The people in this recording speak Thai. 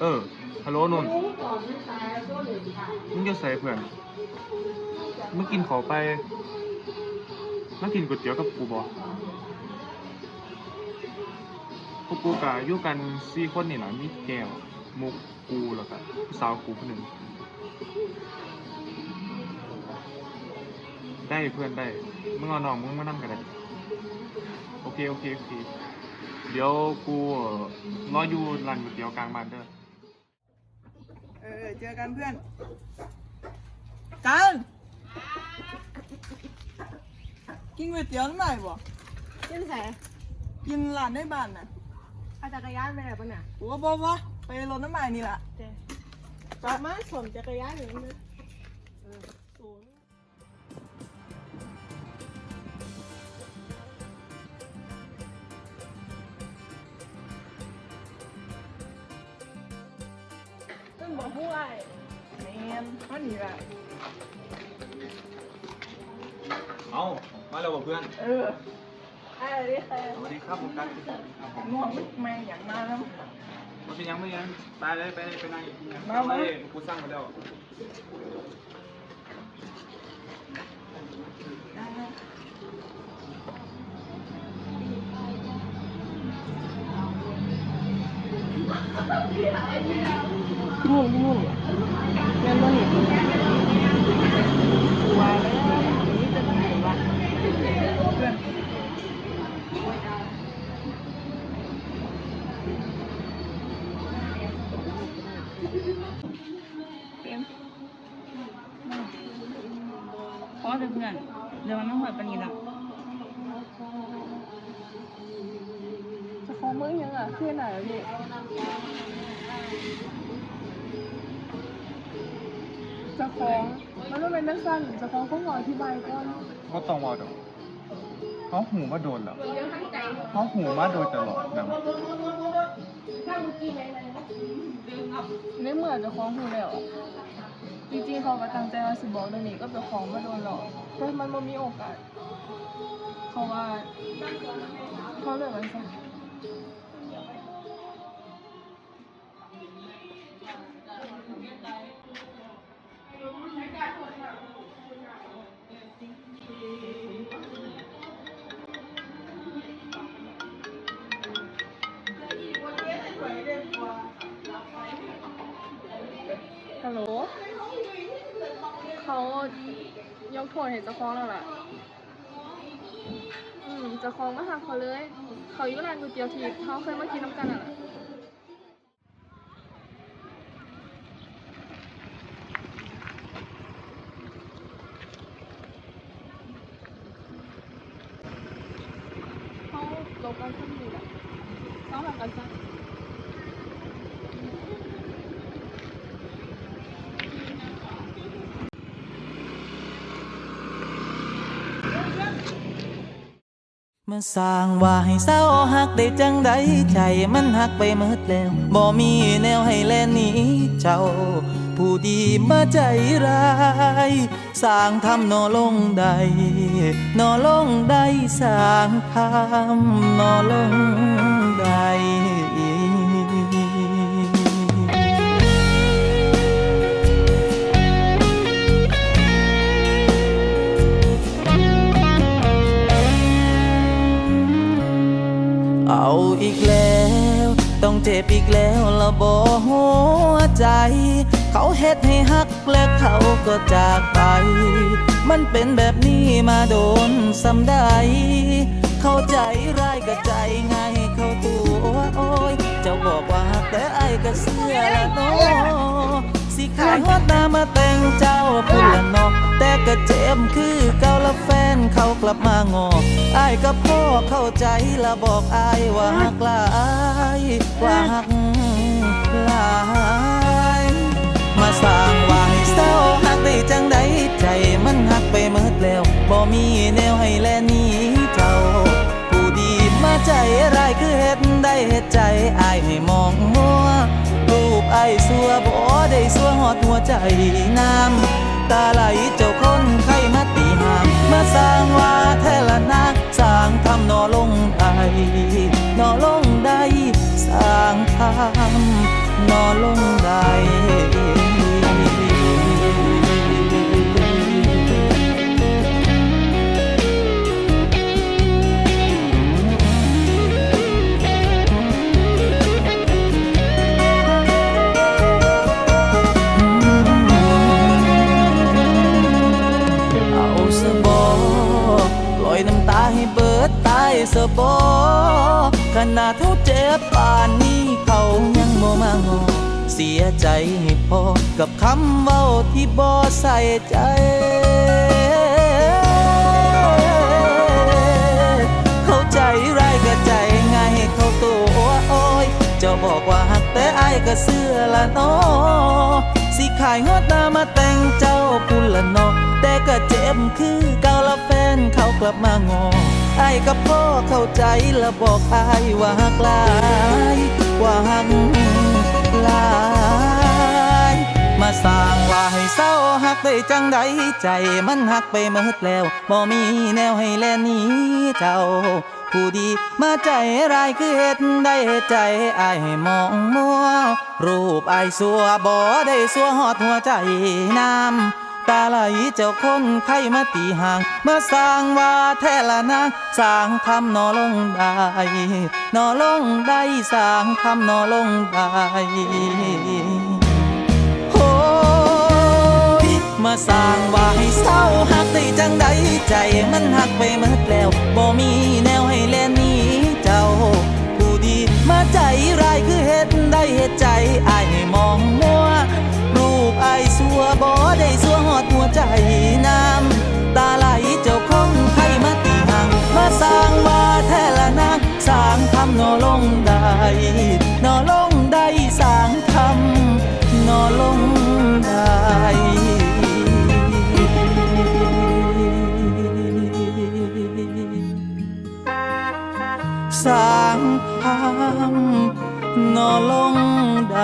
เออ ฮัลโหลนนท์มึงจะใส่เพื่อน มึงกินขอไปมากินก๋วยเตี๋ยวกับกูบ่พวกกูกะอยู่กันสี่คนนี่ล่ะมีแก้ว มุกกูแล้วก็ผู้สาวกูคนหนึ่ง ได้เพื่อนได้ มึงเอาน้องมึงมานั่งกันได้ โอเค โอเค โอเค เดี๋ยวกูเอ่อรออยู่ร้านก๋วยเตี๋ยวกลางบ้านเด้อ ออเจอกันเพื่อนกันกินก๋วยเตี๋ยวหน่อยบ่เล่นแสกินร้านในบ้านน่ะเอาจักรยานไปไหนปะเนี่ยกูก็บอกว่าไปรถน้ำมันนี่แหละเจ๊กลับมาสมจักรยานอยู่นี่ ต้นบอกผู้ไอ้แมนมันนี่แหละเอามาแล้วบ่เพื่อนเออไอ้นี่ใครสวัสดีครับผมกันครับผมนวดแม่งอย่างมาแล้วมันเป็นยังไม่ยังไปเลยไปเลยไปนั่งมามาเอ้ยกูสั่งไปแล้วนู่นนู่น เงินมันนี่ว้าวนี่จะเป็นไงวะเพื่อนเพราะเพื่อนเดี๋ยวมันไม่หอยปนีละจะของมึงยังอะขึ้นไหนพี่ จะของมันต้องเป็นนักสั้นจะของก็ขออธิบายก่อนก็ต้องว่าดอกเขาหูมาโดนแล้วเขาหูมาโดนตลอดนะในเมื่อจะของหูแล้วอะจริงๆเขาก็ตั้งใจว่าสิบอกเรื่องนี้ก็จะของมาโดนหรอกแต่มันบ่มีโอกาสเขาว่าเขาเลิกกันซะ ฮัลโหล เขายกโทษให้เจ้าของแล้วล่ะ อืมเจ้าของมาหาเขาเลย เขาอยู่ร้านก๋วยเตี๋ยวที่เขาเคยมากินน้ำกันน่ะล่ะเขาลบกันทั้งหมดอะเขาหลักกันซะ มื่อสร้างว่าให้เศร้าหักได้จังใดใจมันหักไปหมดแล้วบ่มีแนวให้แลหนีเจ้า ผู้ดีมาใจร้ายสร้างทำนอลงใดนอลงใดสร้างทำนอลงใด ต้องเจ็บอีกแล้วละบอหัวใจ เขาเฮ็ดให้ฮักและเขาก็จากไป มันเป็นแบบนี้มาโดนซ้ำได้เข้าใจร้ายก็ใจไงเข้าตัวโอ้ยเจ้าบอกว่าฮักแต่ไอ้ก็เสียละเนสิขายฮอดหน้ามาแต่งเจ้าพุ่นละนาะแต่ ก็เจ็บคือเก่าละแฟนเขากลับมางออายกับพ่อเข้าใจละบอกอายว่าฮักหลายว่าฮักหลายมาสร้างว่าให้เศร้าหักได้จังใดใจมันหักไปหมดแล้วบ่มีแนวให้แลนี้เจ้าผู้ดีมาใจร้ายคือเฮ็ดได้เฮ็ดใจอายให้มองมัวรูปไอ้ายสัวบ่ได้สัวหอดหัวใจน้ำ ตาไหลเจ้าคนไข้มาตีหามมาสร้างว่าแทละนาสร้างทำนอลงไอนอลงได้สร้างทำนอลงได้ สบอขนาดเท่าเจ็บป่านนี้เขายังโมมางอ เสียใจให้พอกับคำเว้าที่บ่ใส่ใจเข้าใจร้ายก็ใจง่ายเขาตัวอ้ยจ้าบอกว่าหักแต่อายก็เสื้อละนอสิขายงดนามาแต่งเจ้าพุ่นละนอแต่ก็เจ็บคือเก่าละแฟ นเขากลับมางออายกับพ่อเข้าใจและบอกไอายว่าหักลายว่าหักลายมาสร้างว่าให้เศร้าหักได้จังใดใจมันหักไปหมดแล้วบ่มีแนวให้แลนี้เจ้า ผู้ดีมาใจร้ายคือเฮ็ดได้ใจไอ้มองมัวรูปไอายสัวบ่ได้สัวหอดหัวใจน้ำ ตาไหลเจ้าคนไข้มาตีห่างมาสร้างว่าแท้ละนางสร้างทำนอลงได้นอลงได้สร้างทำนอลงได้โอ้ยมาสร้างว่าให้เศร้าหักได้จังใดใจมันหักไปหมดแล้วบ่มีแนวให้แลหนี้เจ้า ผู้ดีมาใจร้ายคือเฮ็ดได้เฮ็ดใจอายให้มองมัว สางพามนอลงใด